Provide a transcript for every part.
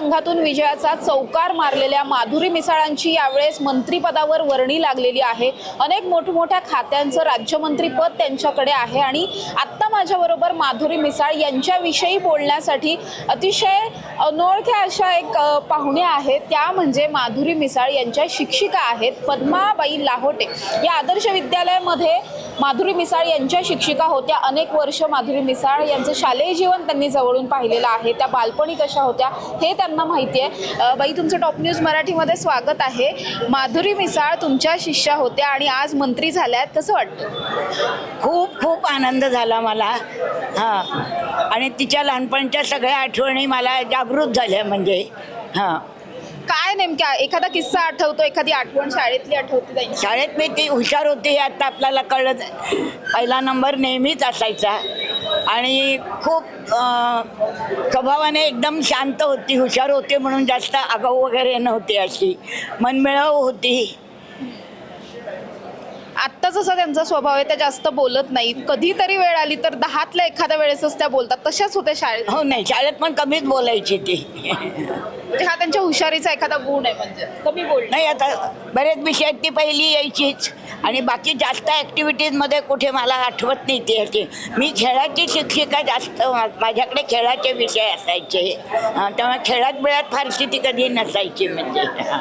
मतदारसंघातून विजयाचा चौकार मारलेल्या माधुरी मिसाळांची यावेळेस मंत्रीपदावर वर्णी लागलेली आहे. अनेक मोठमोठ्या खात्यांचं राज्यमंत्रीपद त्यांच्याकडे आहे आणि आत्ता माझ्याबरोबर माधुरी मिसाळ यांच्याविषयी बोलण्यासाठी अतिशय अनोळख्या अशा एक पाहुण्या आहेत. त्या म्हणजे माधुरी मिसाळ यांच्या शिक्षिका आहेत पद्माबाई लाहोटे. या आदर्श विद्यालयामध्ये माधुरी मिसाळ यांच्या शिक्षिका होत्या. अनेक वर्ष माधुरी मिसाळ यांचं शालेय जीवन त्यांनी जवळून पाहिलेलं आहे. त्या बालपणी कशा होत्या हे त्यांना माहिती आहे बाई तुमचं टॉप न्यूज मराठीमध्ये स्वागत आहे. माधुरी मिसाळ तुमच्या शिष्या होत्या आणि आज मंत्री झाल्या आहेत. कसं वाटतं? खूप खूप आनंद झाला मला. हां. आणि तिच्या लहानपणच्या सगळ्या आठवणी मला जागृत झाल्या म्हणजे. हां. काय नेमक्या? एखादा किस्सा आठवतो एखादी आठवण शाळेतली आठवते त्यांची शाळेत मी ती हुशार होती हे आता आपल्याला कळलं. पहिला नंबर नेहमीच असायचा. आणि खूप स्वभावाने एकदम शांत होती हुशार होती म्हणून जास्त आगाऊ वगैरे नव्हती अशी. मनमिळाऊ होती. आत्ता जसा त्यांचा स्वभाव आहे त्या जास्त बोलत नाहीत. कधीतरी वेळ आली तर दहातल्या एखाद्या वेळेसच त्या बोलतात. तशाच होत्या शाळेत? हो नाही. शाळेत पण कमीच बोलायची ती. म्हणजे हा त्यांच्या हुशारीचा एखादा गुण आहे म्हणजे. कमी बोल नाही आता बरेच विषयात ती पहिली यायचीच. आणि बाकी जास्त ॲक्टिव्हिटीजमध्ये कुठे मला आठवत नाही ती ह्याची मी खेळाची शिक्षिका जास्त माझ्याकडे खेळाचे विषय असायचे. त्यामुळे खेळात बिळात फारशी ती कधी नसायची म्हणजे. हां.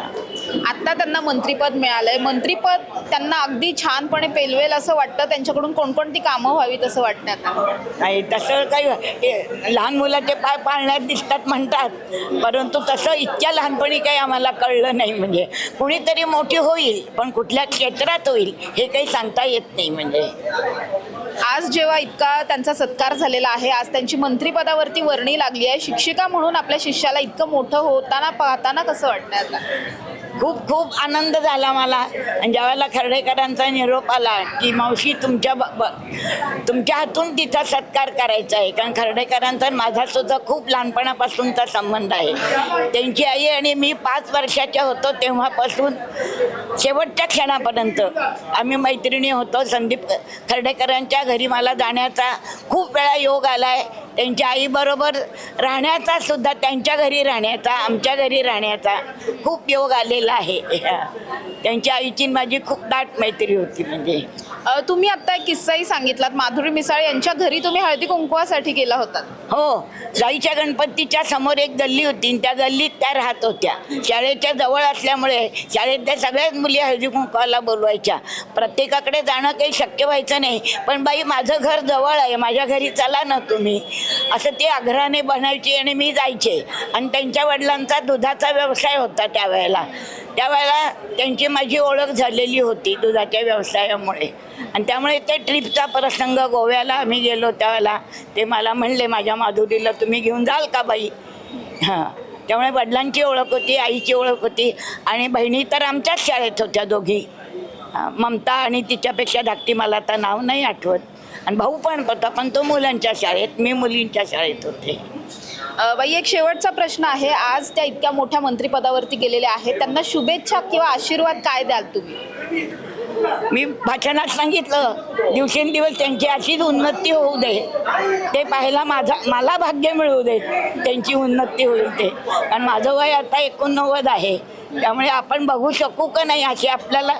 आता त्यांना मंत्रीपद मिळालंय. मंत्रीपद त्यांना अगदी छानपणे पेलवेल असं वाटतं. त्यांच्याकडून कोणकोणती कामं व्हावीत असं वाटतं आता? नाही तसं काही लहान मुलाचे पाय पाळण्यात दिसतात म्हणतात. परंतु तसं इतक्या लहानपणी काही आम्हाला कळलं नाही. म्हणजे कुणीतरी मोठी होईल पण कुठल्या क्षेत्रात होईल हे काही सांगता येत नाही म्हणजे. आज जेव्हा इतका त्यांचा सत्कार झालेला आहे आज त्यांची मंत्रिपदावरती वर्णी लागली आहे. शिक्षिका म्हणून आपल्या शिष्याला इतकं मोठं होताना पाहताना कसं वाटतं आता? खूप खूप आनंद झाला मला. आणि ज्यावेळेला खर्डेकरांचा निरोप आला की मावशी तुमच्या ब- ब- तुमच्या हातून तिचा सत्कार करायचा आहे. कारण खर्डेकरांचा माझासुद्धा खूप लहानपणापासूनचा संबंध आहे. त्यांची आई आणि मी पाच वर्षाच्या होतो तेव्हापासून शेवटच्या क्षणापर्यंत आम्ही मैत्रिणी होतो. संदीप खर्डेकरांच्या घरी मला जाण्याचा खूप वेळा योग आला आहे त्यांच्या आईबरोबर राहण्याचा सुद्धा त्यांच्या घरी राहण्याचा आमच्या घरी राहण्याचा खूप योग आलेला आहे. त्यांच्या आईची माझी खूप दाट मैत्री होती म्हणजे. तुम्ही आता एक किस्साही सांगितलात. माधुरी मिसाळ यांच्या घरी तुम्ही हळदी कुंकवासाठी गेला होता हो जाईच्या गणपतीच्या समोर एक गल्ली होती आणि त्या गल्लीत त्या राहत होत्या. शाळेच्या जवळ असल्यामुळे शाळेतल्या सगळ्याच मुली हळदी कुंकवाला बोलवायच्या. प्रत्येकाकडे जाणं काही शक्य व्हायचं नाही. पण बाई माझं घर जवळ आहे. माझ्या घरी चला ना तुम्ही. असं ते आग्रहाने बनायचे आणि मी जायचे. आणि त्यांच्या वडिलांचा दुधाचा व्यवसाय होता त्यावेळेला. त्यावेळेला त्यांची माझी ओळख झालेली होती दुधाच्या व्यवसायामुळे. आणि त्यामुळे ते ट्रिपचा प्रसंग गोव्याला आम्ही गेलो त्यावेळेला. ते मला म्हणले माझ्या माधुरीला तुम्ही घेऊन जाल का बाई? हां. त्यामुळे वडिलांची ओळख होती आईची ओळख होती आणि बहिणी तर आमच्याच शाळेत होत्या दोघी. हां, ममता आणि तिच्यापेक्षा धाकटी मला आता नाव नाही आठवत. आणि भाऊ पण होता पण तो मुलांच्या शाळेत मी मुलींच्या शाळेत होते. बाई एक शेवटचा प्रश्न आहे. आज त्या इतक्या मोठ्या मंत्रिपदावरती गेलेल्या आहेत. त्यांना शुभेच्छा किंवा आशीर्वाद काय द्याल तुम्ही? मी भाषणात सांगितलं दिवसेंदिवस त्यांची अशीच उन्नती होऊ दे. ते पाहायला माझा मला भाग्य मिळू दे त्यांची उन्नती होईल ते. कारण माझं वय आता एकोणनव्वद आहे. त्यामुळे आपण बघू शकू का नाही अशी आपल्याला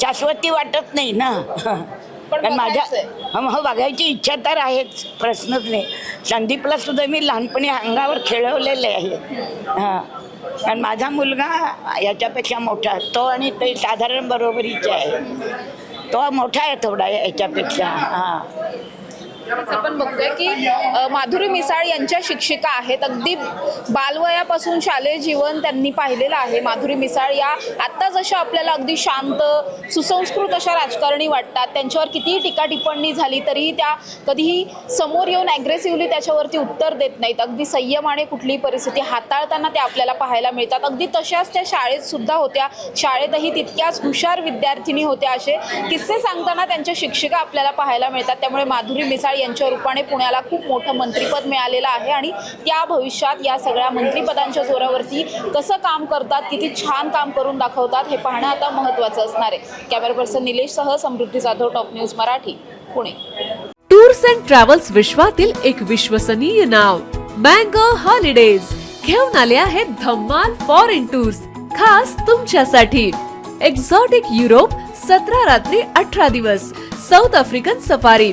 शाश्वती वाटत नाही ना? कारण माझ्या. हं, हो बघायची इच्छा तर आहेच प्रश्नच नाही. संदीपला सुद्धा मी लहानपणी अंगावर खेळवलेले आहे. हां. कारण माझा मुलगा याच्यापेक्षा मोठा तो आणि ते साधारण बरोबरीचे आहे. तो मोठा आहे थोडा याच्यापेक्षा. हां. आपण बघतोय की माधुरी मिसाळ यांच्या शिक्षिका आहेत. अगदी बालवयापासून शालेय जीवन त्यांनी पाहिलेलं आहे. माधुरी मिसाळ या आत्ता जशा आपल्याला अगदी शांत सुसंस्कृत अशा राजकारणी वाटतात त्यांच्यावर कितीही टीका टिप्पणी झाली तरीही त्या कधीही समोर येऊन ॲग्रेसिव्हली त्याच्यावरती उत्तर देत नाहीत. अगदी संयमाने कुठलीही परिस्थिती हाताळताना त्या आपल्याला पाहायला मिळतात. अगदी तशाच त्या शाळेत सुद्धा होत्या. शाळेतही तितक्याच हुशार विद्यार्थिनी होत्या असे किस्से सांगताना त्यांच्या शिक्षिका आपल्याला पाहायला मिळतात. त्यामुळे माधुरी मिसाळ यांच्या रूपाने पुण्याला खूप मोठं मंत्रिपद मिळालेलं आहे आणि त्या भविष्यात या सगळ्या मंत्रिपदांच्या जोरावरती कसं काम करतात किती छान काम करून दाखवतात हे पाहणं आता महत्त्वाचं असणार आहे. Camera person निलेशसह Samruddhi Jadhav top news Marathi Pune. Tours and travels विश्वातील एक विश्वसनीय नाव मँगो हॉलिडेज घेऊन आले आहेत धम्माल फॉरेन टूर्स खास तुमच्यासाठी. एक्झॉटिक युरोप सतरा रात्री अठरा दिवस साऊथ आफ्रिकन सफारी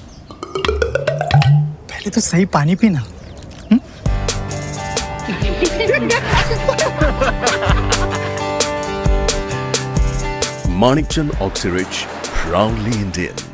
पहले तो सही पानी पीना Manikchand Oxyrich, proudly Indian.